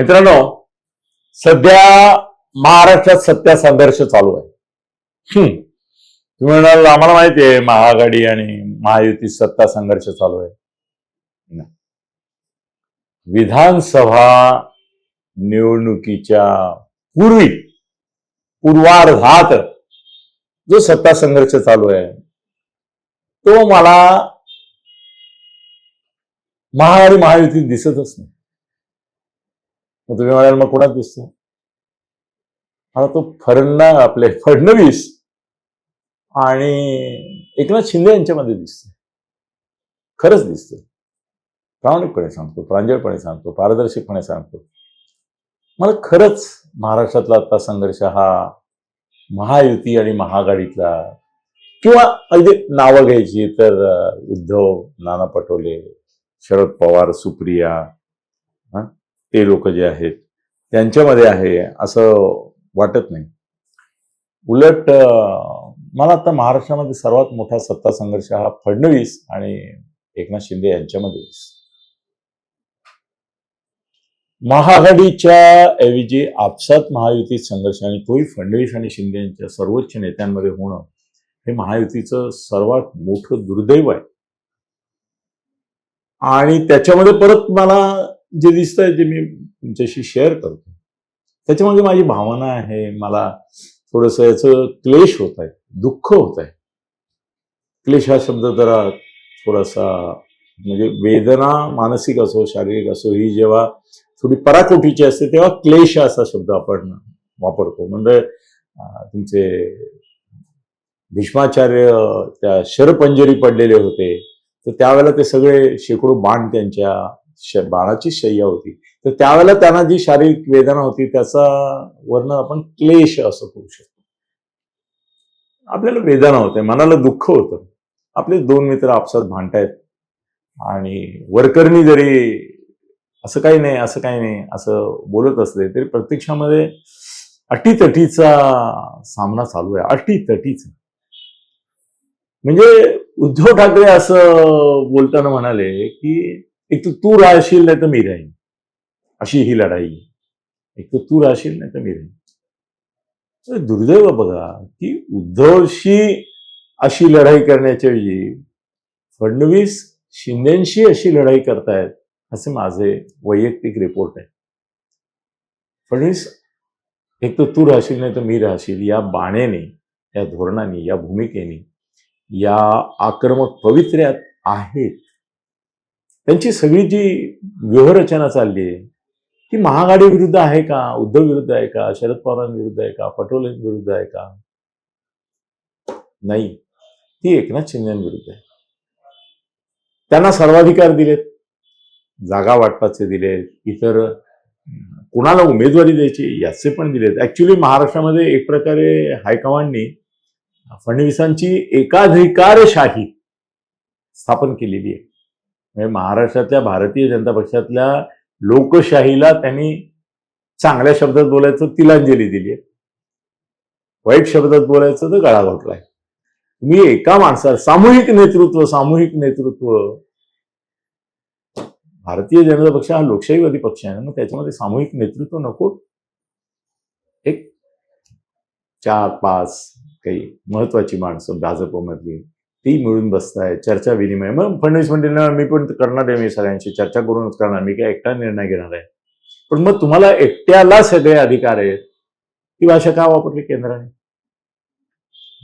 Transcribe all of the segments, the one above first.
मित्रांनो सध्या महाराष्ट्रात सत्या संघर्ष चालू आहे. हम्म. तुम्ही म्हणाल आम्हाला माहिती आहे महाआघाडी आणि महायुती सत्ता संघर्ष चालू आहे. विधानसभा निवडणुकीच्या पूर्वी पूर्वार्धात जो सत्ता संघर्ष चालू आहे तो मला महाआघाडी महायुतीत दिसतच नाही. मग तुम्ही म्हणाल मग कोणात दिसतो आता तो फडणा आपले फडणवीस आणि एकनाथ शिंदे यांच्यामध्ये दिसतं खरंच दिसतं प्रामाणिकपणे सांगतो प्रांजळपणे सांगतो पारदर्शकपणे सांगतो. मला खरंच महाराष्ट्रातला आता संघर्ष हा महायुती आणि महाआघाडीतला किंवा अगदी नावं घ्यायची तर उद्धव नाना पटोले शरद पवार सुप्रिया ते लोक जे आहेत त्यांच्यामध्ये आहे असं वाटत नाही. उलट मला आता महाराष्ट्रामध्ये सर्वात मोठा सत्ता संघर्ष हा फडणवीस आणि एकनाथ शिंदे यांच्यामध्ये. दिसतो महाआघाडीच्या ऐवजी आपसात महायुतीत संघर्ष आणि तोही फडणवीस आणि शिंदे यांच्या सर्वोच्च नेत्यांमध्ये होणं हे महायुतीचं सर्वात मोठं दुर्दैव आहे. आणि त्याच्यामध्ये परत मला जे दिसतंय ते मी तुमच्याशी शेअर करतो. त्याच्यामध्ये माझी भावना आहे मला थोडस याचं क्लेश होत आहे दुःख होत आहे क्लेश हा शब्द जरा थोडासा म्हणजे वेदना मानसिक असो शारीरिक असो ही जेव्हा थोडी पराकोटीची असते तेव्हा क्लेश असा शब्द आपण वापरतो. म्हणजे तुमचे भीष्माचार्य त्या शरपंजरी पडलेले होते तर त्यावेळेला ते सगळे शेकडो बाण त्यांच्या बाळाची शय्या होती. तर त्यावेळेला त्यांना जी शारीरिक वेदना होती त्याचा वर्णन आपण क्लेश असं करू शकतो. आपल्याला वेदना होते मनाला दुःख होतं. आपले दोन मित्र आपसात भांडतायत. आणि वरकरणी जरी असं काही नाही असं काही नाही असं बोलत असले तरी प्रत्यक्षामध्ये अटीतटीचा सामना चालू आहे. अटीतटीचा. म्हणजे उद्धव ठाकरे असं बोलताना म्हणाले की एक तर तू राहशील नाही तर मी राहीन. अशी ही लढाई. एक तर तू राहशील नाही तर मी राहीन. दुर्दैव बघा की उद्धवशी अशी लढाई करण्याच्या ऐवजी फडणवीस शिंदेशी अशी लढाई करतायत असे माझे वैयक्तिक रिपोर्ट आहे. फडणवीस एक तर तू राहशील नाही तर मी राहशील या बाणेने या धोरणाने या भूमिकेने या आक्रमक पवित्र्यात आहेत. त्यांची सगळी जी व्यूहरचना चालली आहे ती महागाडी विरुद्ध आहे का? उद्धव विरुद्ध आहे का? शरद पवारांविरुद्ध आहे का? पटोलेंविरुद्ध आहे का? नाही. ती एकनाथ शिंदेविरुद्ध आहे. त्यांना सर्वाधिकार दिलेत जागा वाटपाचे दिलेत इतर कुणाला उमेदवारी द्यायची याचे पण दिलेत. ऍक्च्युली महाराष्ट्रामध्ये एक प्रकारे हायकमांडनी फडणवीसांची एकाधिकारशाही स्थापन केलेली आहे. म्हणजे महाराष्ट्रातल्या भारतीय जनता पक्षातल्या लोकशाहीला त्यांनी चांगल्या शब्दात बोलायचं तिलांजली दिली आहे वाईट शब्दात बोलायचं तर गळा घोटलाय तुम्ही एका माणसाला सामूहिक नेतृत्व सामूहिक नेतृत्व. भारतीय जनता पक्ष हा लोकशाहीवादी पक्ष आहे मग त्याच्यामध्ये सामूहिक नेतृत्व नको. एक चार पाच काही महत्वाची माणसं भाजपमधली ती मिळून बसताय चर्चा विनिमय. मग फडणवीस म्हणते ना मी पण करणार आहे मी सगळ्यांशी चर्चा करूनच करणार मी काय एकटा निर्णय घेणार आहे. पण मग तुम्हाला एकट्याला सगळे अधिकार आहेत? ती भाषा का वापरली केंद्राने?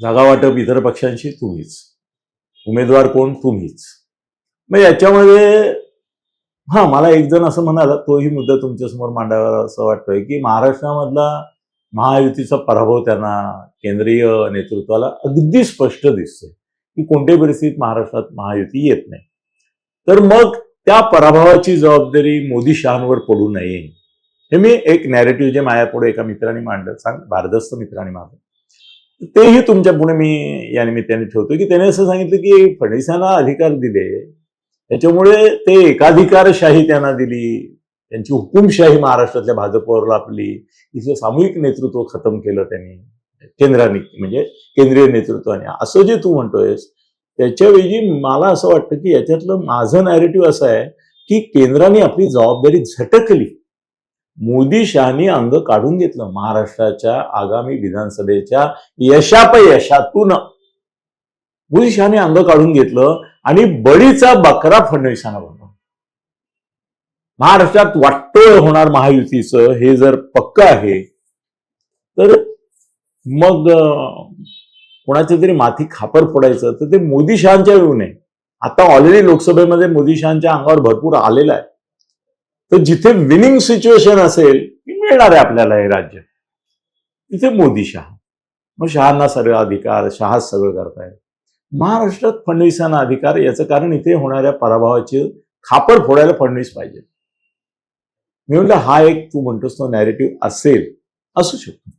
जागा वाटप इतर पक्षांशी तुम्हीच. उमेदवार कोण? तुम्हीच. मग याच्यामध्ये हा मला एक जण असं म्हणाला तोही मुद्दा तुमच्यासमोर मांडावा असं वाटतोय की महाराष्ट्रामधला महायुतीचा पराभव त्यांना केंद्रीय नेतृत्वाला अगदी स्पष्ट दिसतोय. की कोणत्याही परिस्थितीत महाराष्ट्रात महायुती येत नाही. तर मग त्या पराभवाची जबाबदारी मोदी शहांवर पडू नये. हे मी एक नॅरेटिव्ह जे माझ्यापुढे एका मित्राने मांडलं सांग भारदस्त मित्राने मांडलं. तेही तुमच्यापुढे मी या निमित्ताने ठेवतो की त्याने असं सांगितलं की फडणवीसांना अधिकार दिले. त्याच्यामुळे ते एकाधिकारशाही त्यांना दिली. त्यांची हुकुमशाही महाराष्ट्रातल्या भाजपवर लापली तिचं सामूहिक नेतृत्व खतम केलं त्यांनी. केंद्राने म्हणजे केंद्रीय नेतृत्वाने. असं जे तू म्हणतोयस त्याच्याऐवजी मला असं वाटतं की याच्यातलं माझं नॅरेटिव्ह असं आहे की केंद्राने आपली जबाबदारी झटकली. मोदी शहानी अंग काढून घेतलं महाराष्ट्राच्या आगामी विधानसभेच्या यशापयशातून. मोदी शहानी अंग काढून घेतलं आणि बळीचा बकरा फडणवीसांना बनवला. महाराष्ट्रात वाटतोळ होणार महायुतीचं हे जर पक्क आहे तर मग अं, कोणाच्या तरी माथी खापर फोडायचं तर ते मोदी शहाच्या येऊ नये आता ऑलरेडी लोकसभेमध्ये मोदी शहाच्या अंगावर भरपूर आलेलं आहे. तर जिथे विनिंग सिच्युएशन असेल ती मिळणार आहे आपल्याला हे राज्य. तिथे मोदी शहा. मग शहांना सगळा अधिकार शहा सगळं करतायत. महाराष्ट्रात फडणवीसांना अधिकार याचं कारण इथे होणाऱ्या पराभवाची खापर फोडायला फडणवीस पाहिजे मी म्हणलं हा एक तू म्हणतोस तो नॅरेटिव्ह असेल असू शकतो.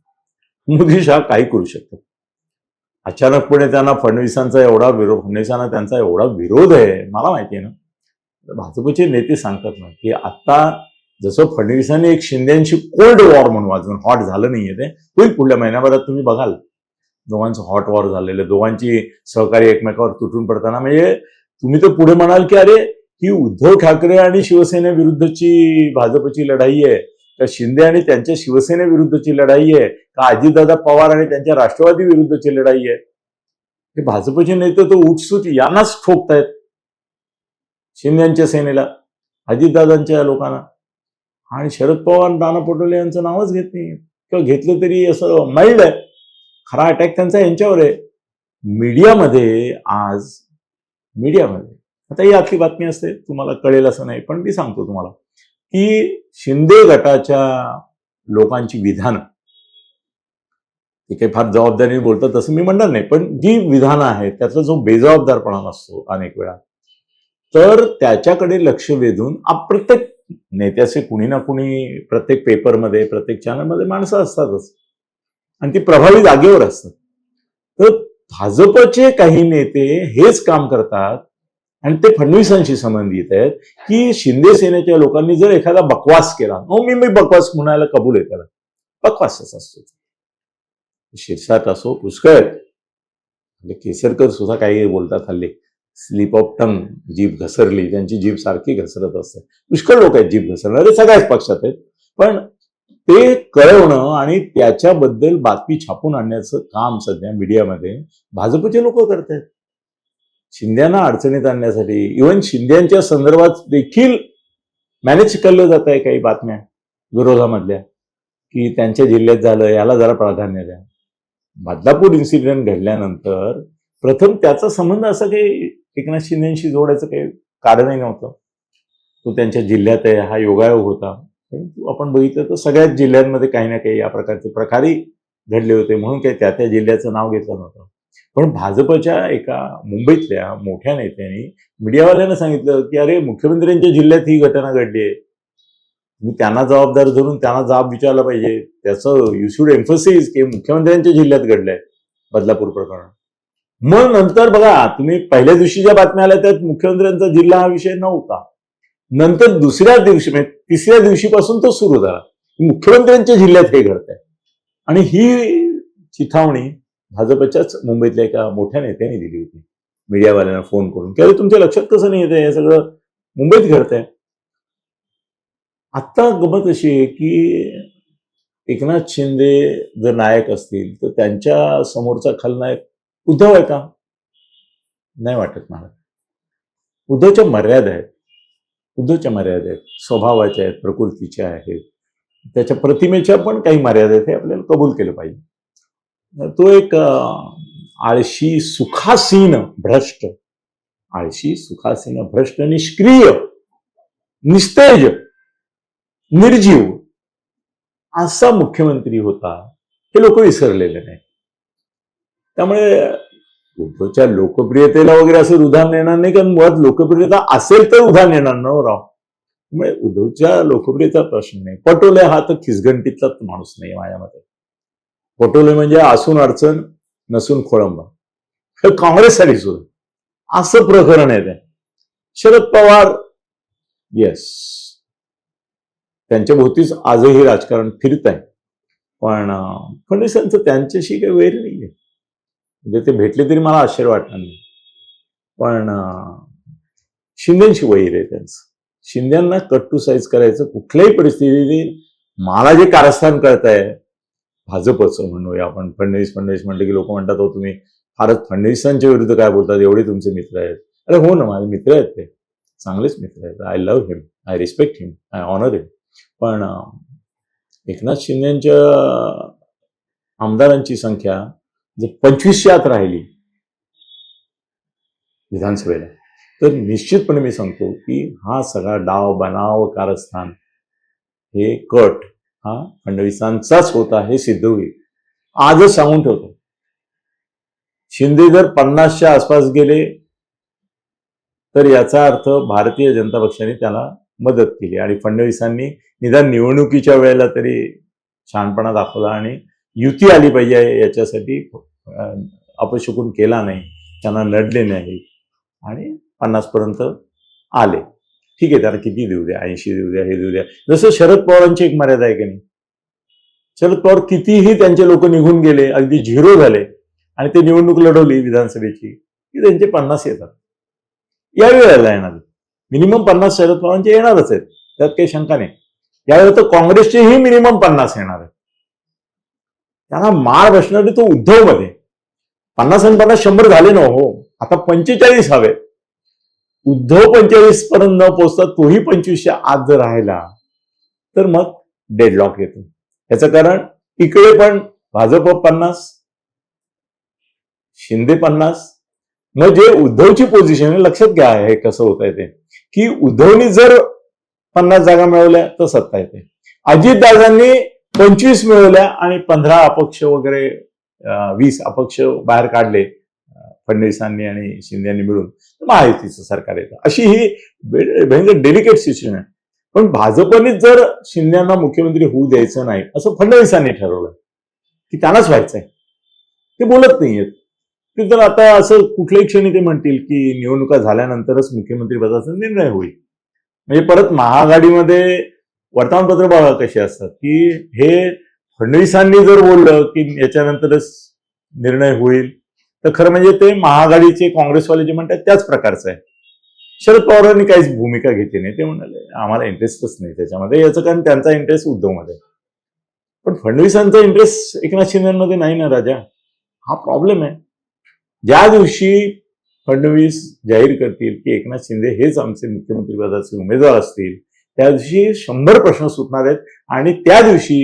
मोदी शहा काही करू शकतात. अचानकपणे त्यांना फडणवीसांचा एवढा विरोध फडणवीसांना त्यांचा एवढा विरोध आहे मला माहिती आहे ना. भाजपचे नेते सांगतात ना की आता जसं फडणवीसांनी एक शिंदेची कोल्ड वॉर म्हणून अजून हॉट झालं नाहीये ते होईल पुढल्या महिन्याभरात तुम्ही बघाल. दोघांचं हॉट वॉर झालेलं दोघांची सहकारी एकमेकावर तुटून पडताना म्हणजे तुम्ही तर पुढे म्हणाल की अरे ही उद्धव ठाकरे आणि शिवसेनेविरुद्धची भाजपची लढाई आहे. का शिंदे आणि त्यांच्या शिवसेनेविरुद्धची लढाई आहे का अजितदादा पवार आणि त्यांच्या राष्ट्रवादी विरुद्धची लढाई आहे? हे भाजपचे नेते तो उठसूट यांनाच ठोकतायत. शिंद्यांच्या सेनेला अजितदादांच्या लोकांना. आणि शरद पवार नाना पटोले यांचं नावच घेत नाही किंवा घेतलं तरी असं माइल्ड आहे. खरा अटॅक त्यांचा यांच्यावर आहे. मीडियामध्ये आज मीडियामध्ये. आता ही आतली बातमी असते तुम्हाला कळेल असं नाही पण मी सांगतो तुम्हाला. की शिंदे गटाच्या लोकांची विधानं. ते काही फार जबाबदारीने बोलतात तसं मी म्हणणार नाही पण जी विधानं आहेत त्याचा जो बेजबाबदारपणा नसतो अनेक वेळा तर त्याच्याकडे लक्ष वेधून प्रत्येक नेत्याचे कुणी ना कुणी प्रत्येक पेपरमध्ये प्रत्येक चॅनलमध्ये माणसं असतातच. आणि ती प्रभावी जागेवर असतात. तर भाजपचे काही नेते हेच काम करतात आणि ते फडणवीसांशी संबंधित आहेत की शिंदे सेनेच्या लोकांनी जर एखादा बकवास केला हो मी मी बकवास म्हणायला कबूल आहे त्याला. बकवासच असतो. शिरसाट असो पुष्कळ. म्हणजे केसरकर सुद्धा काही बोलतात हल्ली. स्लिप ऑफ टंग जीभ घसरली त्यांची जीभ सारखी घसरत असते. पुष्कळ लोक आहेत जीभ घसरणारे सगळ्याच पक्षात आहेत. पण ते कळवणं आणि त्याच्याबद्दल बातमी छापून आणण्याचं काम सध्या मीडियामध्ये भाजपचे लोक करत आहेत शिंद्यांना अडचणीत आणण्यासाठी इव्हन शिंद्यांच्या संदर्भात देखील मॅनेज केलं जात आहे काही बातम्या विरोधामधल्या की त्यांच्या जिल्ह्यात झालं याला जरा प्राधान्य द्या. बदलापूर इन्सिडेंट घडल्यानंतर प्रथम त्याचा संबंध असा काही एकनाथ शिंदेशी जोडायचं काही कारणही नव्हतं. तो त्यांच्या जिल्ह्यात आहे हा योगायोग होता. परंतु आपण बघितलं तर सगळ्याच जिल्ह्यांमध्ये काही ना काही या प्रकारचे प्रकारही घडले होते म्हणून काही त्या त्या जिल्ह्याचं नाव घेतलं नव्हतं. पण भाजपच्या एका मुंबईतल्या मोठ्या नेत्यांनी मीडियावाल्यांना सांगितलं की अरे मुख्यमंत्र्यांच्या जिल्ह्यात ही घटना घडली आहे. तुम्ही त्यांना जबाबदार धरून त्यांना जाब विचारला पाहिजे. त्याचं यू शुड एम्फोसिस की मुख्यमंत्र्यांच्या जिल्ह्यात घडलंय बदलापूर प्रकरण. मग नंतर बघा तुम्ही पहिल्या दिवशी ज्या बातम्या आल्या त्यात मुख्यमंत्र्यांचा जिल्हा हा विषय नव्हता. नंतर दुसऱ्या दिवशी म्हणजे तिसऱ्या दिवशीपासून तो सुरू झाला. मुख्यमंत्र्यांच्या जिल्ह्यात हे घडतंय. आणि ही चिथावणी भाजपच्याच मुंबईतल्या एका मोठ्या नेत्याने दिली होती. मीडियावाल्यांना फोन करून. की अरे तुमच्या लक्षात कसं नाही येते हे सगळं मुंबईत घडतंय. आत्ता गमत अशी आहे की एकनाथ शिंदे जर नायक असतील तर त्यांच्या समोरचा खलनायक उद्धव आहे का? नाही वाटत मला. उद्धवच्या मर्यादा आहेत. उद्धवच्या मर्यादा आहेत. स्वभावाच्या आहेत प्रकृतीच्या आहेत. त्याच्या प्रतिमेच्या पण काही मर्यादा आहेत हे आपल्याला कबूल केलं पाहिजे. तो एक आळशी सुखासीन भ्रष्ट आळशी सुखासीन भ्रष्ट निष्क्रिय निस्तेज निर्जीव असा मुख्यमंत्री होता. हे लोक विसरलेले नाही त्यामुळे उद्धवच्या लोकप्रियतेला वगैरे असं उदाहरण येणार नाही कारण मुळात लोकप्रियता असेल तर उदाहरण येणार ना हो राव? त्यामुळे उद्धवच्या लोकप्रियता प्रश्न नाही. पटोले हा तर खिसगंटीतलाच माणूस नाही माझ्या मते. पटोले म्हणजे असून अडचण नसून खोळंबा. हे काँग्रेससाठी सुद्धा असं प्रकरण आहे ते. शरद पवार येस त्यांच्या भोवतीच आजही राजकारण फिरत आहे पण फडणवीसांचं त्यांच्याशी काही वैर नाहीये. म्हणजे ते भेटले तरी मला आश्चर्य वाटणार नाही. पण शिंद्यांशी वैर आहे त्यांचं. शिंद्यांना कट टू साईज करायचं कुठल्याही परिस्थितीत मला जे कारस्थान करताय भाजपचं म्हणूया आपण. फडणवीस फडणवीस म्हणलं की लोक म्हणतात हो तुम्ही फारच फडणवीसांच्या विरुद्ध काय बोलतात? एवढे तुमचे मित्र आहेत. अरे हो ना माझे मित्र आहेत ते. चांगलेच मित्र आहेत. I love him I respect him I honour him पण एकनाथ शिंदेच्या आमदारांची संख्या जर पंचवीसशे आत राहिली विधानसभेला तर निश्चितपणे मी सांगतो की हा सगळा डाव बनाव कारस्थान हे कट हा फडणवीसांचाच होता हे सिद्ध होईल. आजच सांगून ठेवतो. शिंदे जर पन्नासच्या आसपास गेले तर याचा अर्थ भारतीय जनता पक्षाने त्याला मदत केली आणि फडणवीसांनी निदान निवडणुकीच्या वेळेला तरी शहाणपणा दाखवला आणि युती आली पाहिजे याच्यासाठी अपशकून अपशकुन केला नाही. त्यांना लढले नाही. आणि पन्नासपर्यंत आले. ठीक आहे त्याला किती देऊ द्या? ऐंशी देऊ द्या हे देऊ द्या. जसं शरद पवारांची एक मर्यादा आहे की नाही? शरद पवार कितीही त्यांचे लोक निघून गेले अगदी झिरो झाले आणि ते निवडणूक लढवली विधानसभेची की त्यांचे पन्नास येतात. या वेळेला येणार मिनिमम पन्नास शरद पवारांचे येणारच आहेत. त्यात काही शंका नाही. यावेळेला तर काँग्रेसचेही मिनिमम पन्नास येणार आहेत. त्यांना मार बसणार तो उद्धवमध्ये. पन्नास आणि पन्नास शंभर झाले ना हो. आता पंचेचाळीस हवे. उद्धव पंचेचाळीस पर्यंत न पोहोचता तोही पंचवीसच्या आत जर राहिला तर मग डेडलॉक येतो. याचं कारण इकडे पण भाजप पन्नास शिंदे पन्नास. मग जे उद्धवची पोझिशन आहे लक्षात घ्या हे कसं होत आहे ते. की उद्धवनी जर पन्नास जागा मिळवल्या तर सत्ता येते. अजितदादांनी पंचवीस मिळवल्या आणि पंधरा अपक्ष वगैरे वीस अपक्ष बाहेर काढले फडणवीसांनी आणि शिंदेनी मिळून महायुतीचं सरकार येतं. अशी ही भयंकर डेलिकेट सिच्युएशन आहे. पण भाजपनेच जर शिंद्यांना मुख्यमंत्री होऊ द्यायचं नाही असं फडणवीसांनी ठरवलं की त्यांनाच व्हायचंय. ते बोलत नाहीयेत. ते तर आता असं कुठल्याही क्षणी ते म्हणतील की निवडणुका झाल्यानंतरच मुख्यमंत्री पदाचा निर्णय होईल. म्हणजे परत महाआघाडीमध्ये वर्तमानपत्र बघा कशी असतात की हे फडणवीसांनी जर बोललं की याच्यानंतरच निर्णय होईल तर खरं म्हणजे ते महाआघाडीचे काँग्रेसवाले जे म्हणतात त्याच प्रकारचं आहे. शरद पवारांनी काहीच भूमिका घेतली नाही. ते म्हणाले आम्हाला इंटरेस्टच नाही त्याच्यामध्ये. याचं कारण त्यांचा इंटरेस्ट उद्धवमध्ये पण फडणवीसांचा इंटरेस्ट एकनाथ शिंदेमध्ये नाही ना राजा. हा प्रॉब्लेम आहे. ज्या दिवशी फडणवीस जाहीर करतील की एकनाथ शिंदे हेच आमचे मुख्यमंत्रीपदाचे उमेदवार असतील त्या दिवशी शंभर प्रश्न सुटणार आहेत आणि त्या दिवशी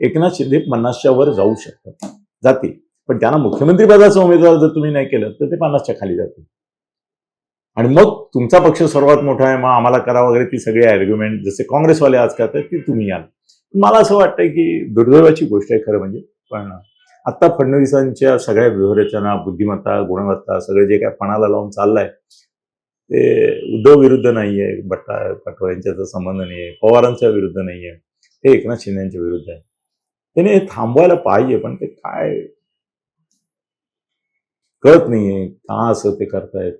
एकनाथ शिंदे पन्नासच्या वर जाऊ शकतात. जातील. पण त्यांना मुख्यमंत्री पदाचा उमेदवार जर तुम्ही नाही केलं तर ते पन्नासच्या खाली जातील. आणि मग तुमचा पक्ष सर्वात मोठा आहे मग आम्हाला करा वगैरे ती सगळी आर्ग्युमेंट जसे काँग्रेसवाले आज करतात ती तुम्ही याल. मला असं वाटतंय की दुर्दैवाची गोष्ट आहे खरं म्हणजे पण आता फडणवीसांच्या सगळ्या व्यूहरचना बुद्धिमत्ता गुणवत्ता सगळे जे काय पणाला लावून चाललंय ते उद्धव विरुद्ध नाहीये बट्टा पटोळ यांच्याचा संबंध नाहीये पवारांच्या विरुद्ध नाहीये ते एकनाथ शिंदेच्या विरुद्ध आहे. त्याने हे थांबवायला पाहिजे पण ते काय कळत नाहीये का असं ते करतायत.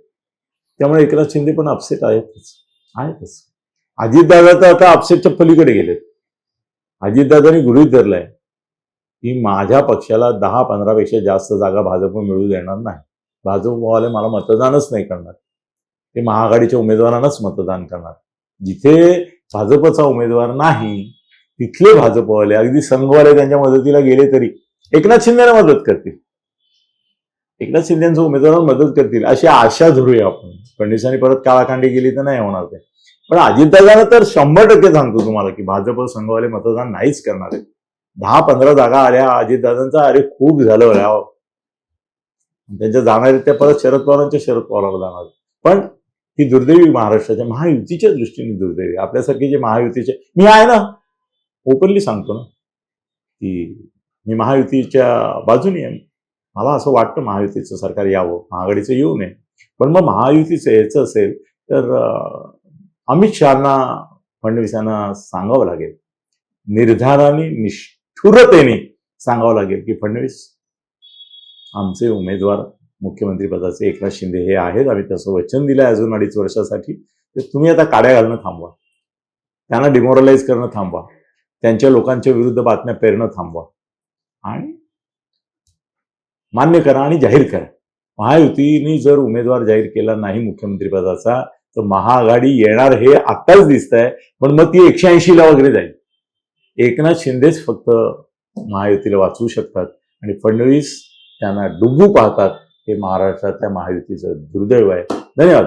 त्यामुळे एकनाथ शिंदे पण अपसेट आहेतच आहेतच. अजितदादा तर आता अपसेटच्या पलीकडे गेलेत. अजितदादांनी गृहित धरलाय की माझ्या पक्षाला दहा पंधरापेक्षा जास्त जागा भाजप मिळू देणार नाही. भाजपवाले मला मतदानच नाही करणार. ते महाआघाडीच्या उमेदवारांनाच मतदान करणार. जिथे भाजपचा उमेदवार नाही तिथले भाजपवाले अगदी संघवाले त्यांच्या मदतीला गेले तरी एकनाथ शिंदेला मदत करतील. एकनाथ शिंदेच्या उमेदवारांना मदत करतील अशी आशा धरूया आपण. फडणवीसांनी परत काळाकांडी गेली तर नाही होणार ते. पण अजितदादांना तर शंभर टक्के सांगतो तुम्हाला की भाजप संघवाले मतदान नाहीच करणार आहे. दहा पंधरा जागा आल्या अजितदादांचा अरे खूप झालं राव त्यांच्या जाणार त्या परत शरद पवारांच्या शरद पवाराला जाणार पण ही दुर्दैवी महाराष्ट्राच्या महायुतीच्या दृष्टीने दुर्दैवी. आपल्यासारखे जे महायुतीचे मी आहे ना ओपनली सांगतो ना की मी महायुतीच्या बाजूने आहे. मला असं वाटतं महायुतीचं सरकार यावं महाआघाडीचं येऊ नये. पण मग महायुतीचं यायचं असेल तर अमित शहाना फडणवीसांना सांगावं लागेल. निर्धाराने निष्ठुरतेने सांगावं लागेल की फडणवीस आमचे उमेदवार मुख्यमंत्री पदाचे एकनाथ शिंदे हे आहेत. आम्ही तसं वचन दिलंय अजून अडीच वर्षासाठी. तर तुम्ही आता काड्या घालणं थांबवा. त्यांना डिमोरलाइज करणं थांबवा. त्यांच्या लोकांच्या विरुद्ध बातम्या पेरणं थांबवा. आणि मान्य करा आणि जाहीर करा. महायुतीने जर उमेदवार जाहीर केला नाही मुख्यमंत्रीपदाचा तर महाआघाडी येणार हे आत्ताच दिसत आहे पण मग ती एकशे ऐंशीला वगैरे जाईल. एकनाथ शिंदेच फक्त महायुतीला वाचवू शकतात आणि फडणवीस त्यांना डुब्बू पाहतात हे महाराष्ट्रातल्या महायुतीचं दुर्दैव आहे. धन्यवाद.